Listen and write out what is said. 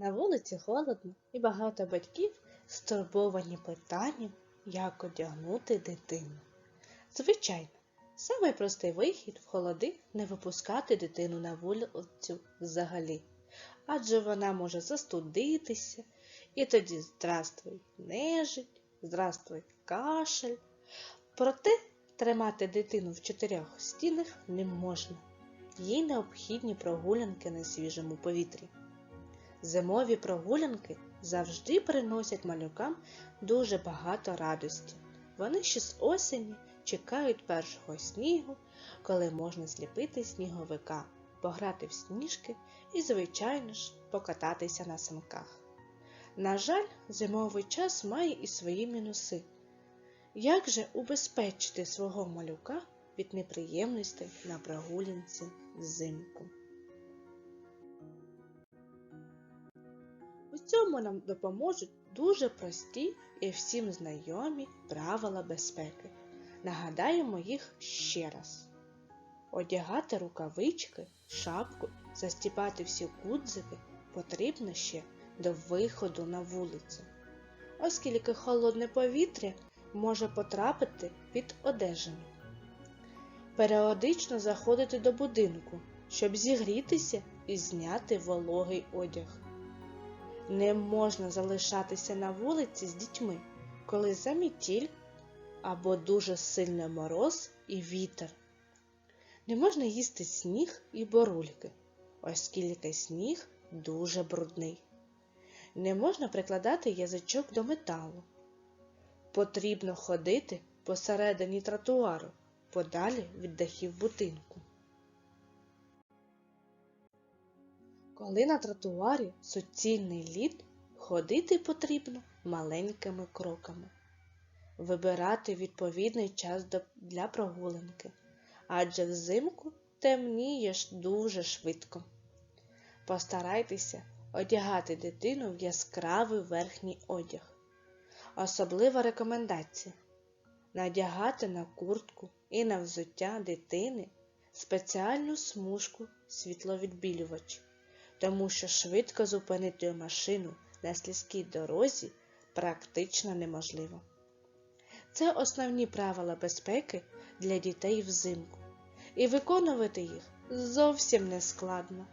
На вулиці холодно і багато батьків стурбовані питанням, як одягнути дитину. Звичайно, самий простий вихід в холоди не випускати дитину на вулицю взагалі, адже вона може застудитися, і тоді здравствуй нежить, здравствуй кашель. Проте тримати дитину в чотирьох стінах не можна. Їй необхідні прогулянки на свіжому повітрі. Зимові прогулянки завжди приносять малюкам дуже багато радості. Вони ще з осені чекають першого снігу, коли можна зліпити сніговика, пограти в сніжки і, звичайно ж, покататися на санках. На жаль, зимовий час має і свої мінуси. Як же убезпечити свого малюка від неприємностей на прогулянці взимку? У цьому нам допоможуть дуже прості і всім знайомі правила безпеки. Нагадаємо їх ще раз. Одягати рукавички, шапку, застіпати всі гудзики потрібно ще до виходу на вулицю, оскільки холодне повітря може потрапити під одежину. Періодично заходити до будинку, щоб зігрітися і зняти вологий одяг. Не можна залишатися на вулиці з дітьми, коли замітіль або дуже сильний мороз і вітер. Не можна їсти сніг і борульки, оскільки сніг дуже брудний. Не можна прикладати язичок до металу. Потрібно ходити посередині тротуару, подалі від дахів будинку. Коли на тротуарі суцільний лід, ходити потрібно маленькими кроками. Вибирати відповідний час для прогулянки, адже взимку темнієш дуже швидко. Постарайтеся одягати дитину в яскравий верхній одяг. Особлива рекомендація надягати на куртку і на взуття дитини спеціальну смужку світловідбілювач, тому що швидко зупинити машину на слізькій дорозі практично неможливо. Це основні правила безпеки для дітей взимку, і виконувати їх зовсім не складно.